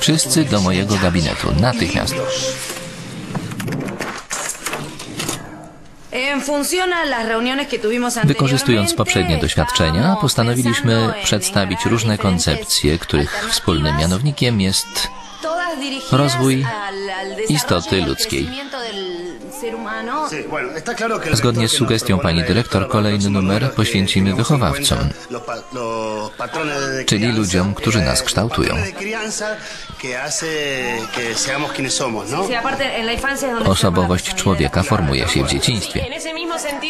Wszyscy do mojego gabinetu, natychmiast. Wykorzystując poprzednie doświadczenia, postanowiliśmy przedstawić różne koncepcje, których wspólnym mianownikiem jest rozwój istoty ludzkiej. Zgodnie z sugestią pani dyrektor, kolejny numer poświęcimy wychowawcom, czyli ludziom, którzy nas kształtują. Osobowość człowieka formuje się w dzieciństwie.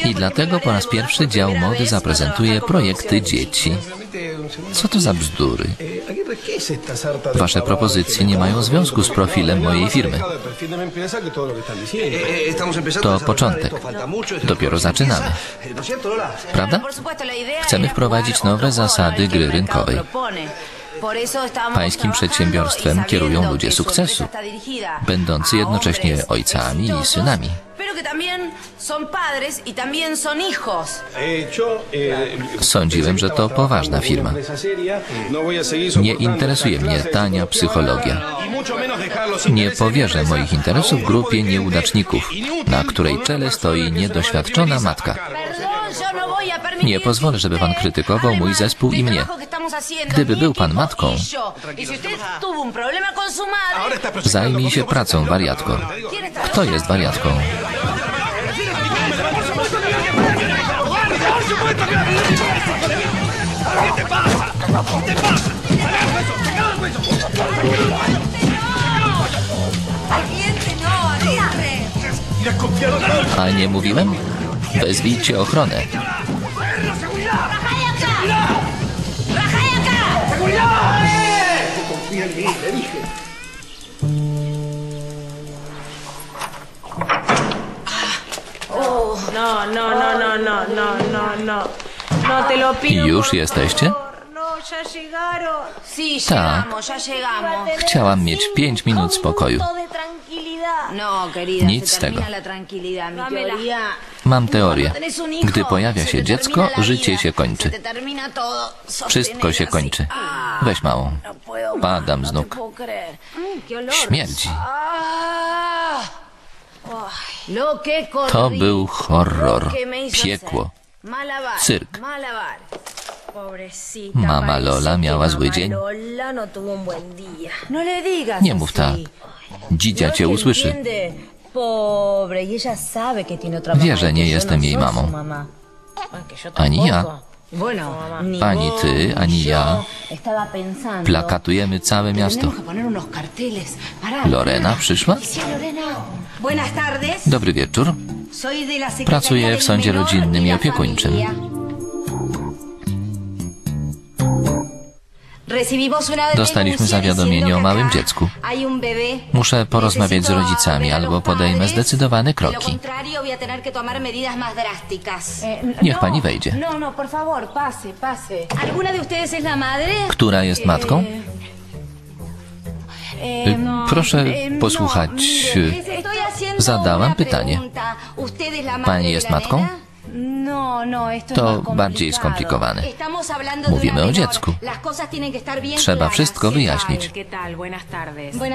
I dlatego po raz pierwszy dział mody zaprezentuje projekty dzieci. Co to za bzdury? Wasze propozycje nie mają związku z profilem mojej firmy. To początek. Dopiero zaczynamy. Prawda? Chcemy wprowadzić nowe zasady gry rynkowej. Pańskim przedsiębiorstwem kierują ludzie sukcesu, będący jednocześnie ojcami i synami. Sądziłem, że to poważna firma. Nie interesuje mnie tania psychologia. Nie powierzę moich interesów grupie nieudaczników, na której czele stoi niedoświadczona matka. Nie pozwolę, żeby pan krytykował mój zespół i mnie. Gdyby był pan matką, zajmij się pracą, wariatko. Kto jest wariatką? A nie mówiłem? Wezwijcie ochronę. No, no, no, no, no, no, no, no. No te lo pido. Już jesteście? Tak. Chciałam mieć pięć minut spokoju. Nic se z tego. Mam teorię. Gdy pojawia się dziecko, życie się kończy. Wszystko się kończy. así. Weź małą. No Padam z no nóg. qué olor. Śmierdzi. Ah. To był horror. Piekło. Cyrk. Mama Lola miała zły dzień. No. No Nie mów tak. Dzidzia cię usłyszy. y Wie, że y nie jestem no jej mamą. Ani ja. Ani ty, ni ani ja. Plakatujemy całe miasto. Lorena przyszła? Dobry wieczór. Pracuję w sądzie Menor rodzinnym y i opiekuńczym. Dostaliśmy zawiadomienie o małym dziecku. Muszę porozmawiać z rodzicami albo podejmę zdecydowane kroki. Eh, Niech no, pani wejdzie. No, no. Która jest matką? Eh, Y, no, Proszę eh, posłuchać. y, Zadałam pytanie. pregunta. ¿Usted es la madre Pani jest matką? No, no, To bardziej skomplikowane. Mówimy o dziecku. Trzeba wszystko wyjaśnić.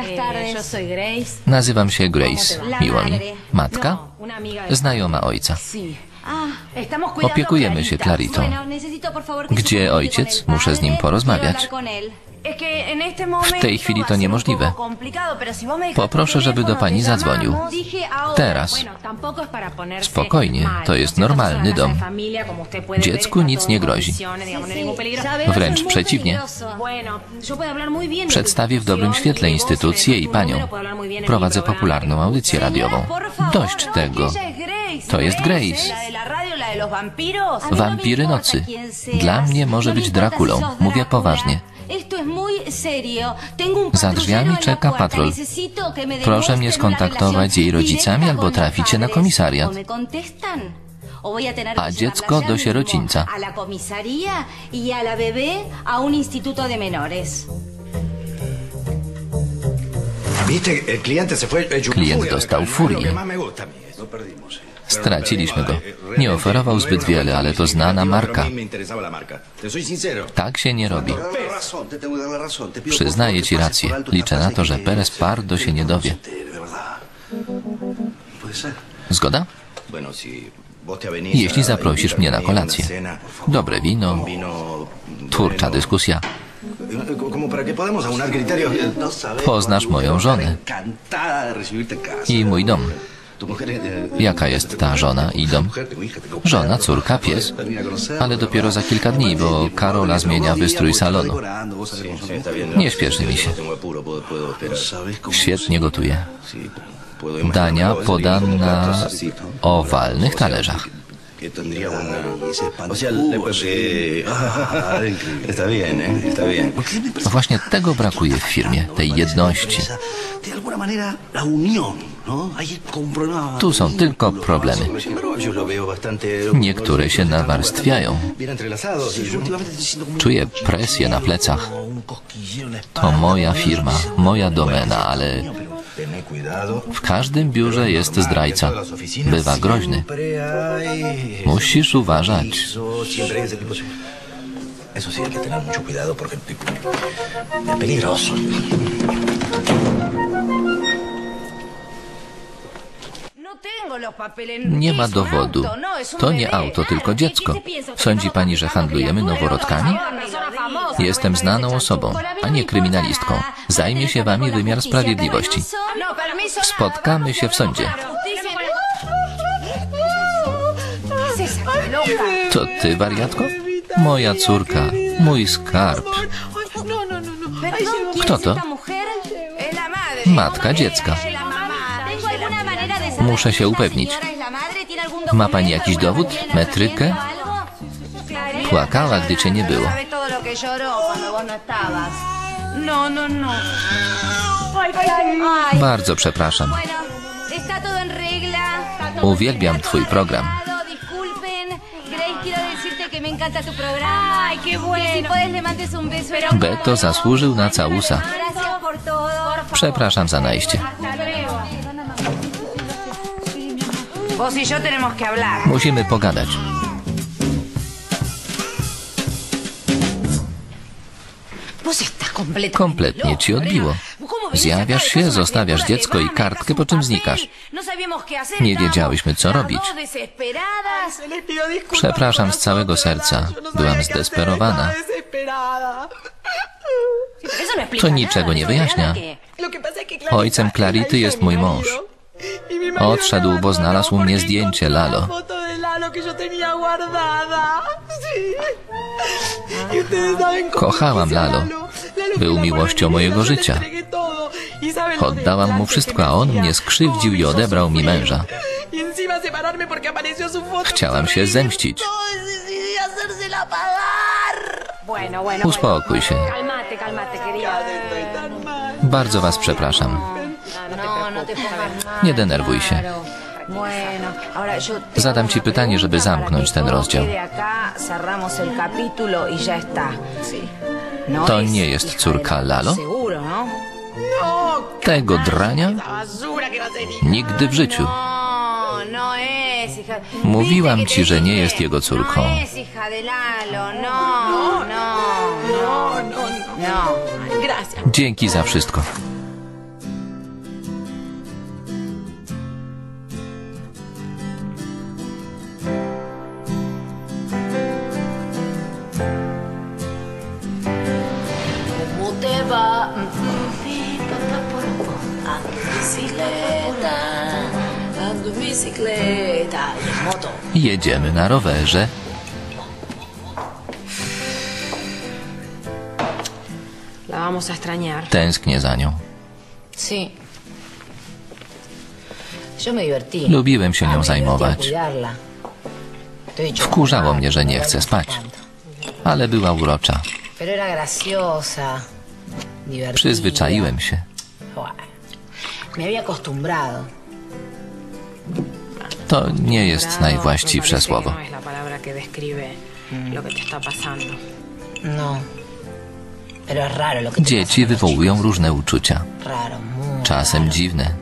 Eh. Nazywam się Grace. Miło mi. Matka? No. Znajoma ojca. Ah, Opiekujemy się. Claritą. Gdzie ojciec? Muszę z nim porozmawiać. Momento tej chwili to niemożliwe. Poproszę, żeby do pani zadzwonił. ahora. Teraz. Spokojnie, to ¿no jest es cierto? normalny dom. Dziecku nic nie grozi. no Wręcz przeciwnie. Przedstawię w dobrym tu świetle instytucję i panią. Prowadzę popularną audycję radiową. Dość no, tego. Grace. To jest Grace. No me Wampiry nocy. Dla mnie może No być Drakulą. Mówię poważnie. Za drzwiami czeka patrol. Proszę mnie skontaktować z jej rodzicami albo traficie na komisariat. A dziecko do sierocińca. Klient dostał furię. Straciliśmy go. Nie oferował zbyt wiele, ale to znana marka. Tak się nie robi. Przyznaję ci rację. Liczę na to, że Perez Pardo się nie dowie. Zgoda? Jeśli zaprosisz mnie na kolację. Dobre wino, twórcza dyskusja. Poznasz moją żonę I mój dom. Jaka jest ta żona i dom? Żona, córka, pies. Ale dopiero za kilka dni, bo Karola zmienia wystrój salonu. Nie śpieszy mi się. Świetnie gotuje. Dania podam na owalnych talerzach. Właśnie tego brakuje w firmie, tej jedności. ¿No? Tu są tylko problemy. Niektóre się nawarstwiają. Czuję presję na plecach. To moja firma, moja domena, ale w każdym biurze jest zdrajca. Bywa groźny. Musisz uważać. Eso, sí, hay que tener mucho cuidado porque es peligroso. Nie ma dowodu. To nie auto, tylko dziecko. Sądzi pani, że handlujemy noworodkami? Jestem znaną osobą, a nie kryminalistką. Zajmie się wami wymiar sprawiedliwości. Spotkamy się w sądzie. To ty, wariatko? Moja córka, mój skarb. Kto to? Matka dziecka. Muszę się upewnić. Ma pani jakiś dowód? Metrykę? Płakała, gdy cię nie było. Bardzo przepraszam. Uwielbiam twój program. Beto zasłużył na całusa. Przepraszam za najście. Vos y yo tenemos que hablar. Musimy pogadać. Kompletnie ci odbiło. Zjawiasz się, zostawiasz dziecko i kartkę, po czym znikasz. Nie wiedziałyśmy, co robić. Przepraszam z całego serca. Byłam zdesperowana. To niczego nie wyjaśnia. Ojcem Clarity jest mój mąż. Odszedł, bo znalazł u mnie zdjęcie Lalo. Kochałam Lalo. Był miłością mojego życia. Oddałam mu wszystko, a on mnie skrzywdził i odebrał mi męża. Chciałam się zemścić. Bueno. Uspokój się. Querida. Bardzo was przepraszam. No, no te pongas mal. Nie denerwuj się. Zadam ci pytanie, żeby zamknąć ten rozdział. y. No To nie jest córka Lalo? No? Tego drania? Nigdy w życiu. No, no. Mówiłam ¿Viste que ci, że nie jest jego córką. No no, no, no, no, no. Dzięki za wszystko. Jedziemy na rowerze. Tęsknię za nią. Lubiłem się nią zajmować. Wkurzało mnie, że nie chcę spać. Ale była urocza. Przyzwyczaiłem się. To nie jest najwłaściwsze słowo. Mm. No. Dzieci wywołują różne uczucia, czasem dziwne.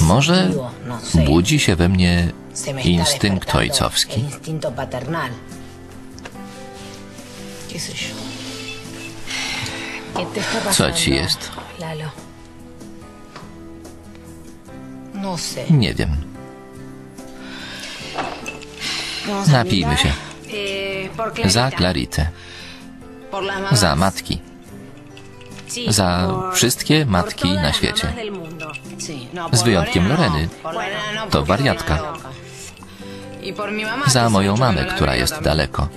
Może budzi się we mnie instynkt ojcowski. Co ci jest? Nie wiem. Napijmy się. Za Claritę. Za matki. Za wszystkie matki na świecie. Z wyjątkiem Loreny. To wariatka. Za moją mamę, która jest daleko.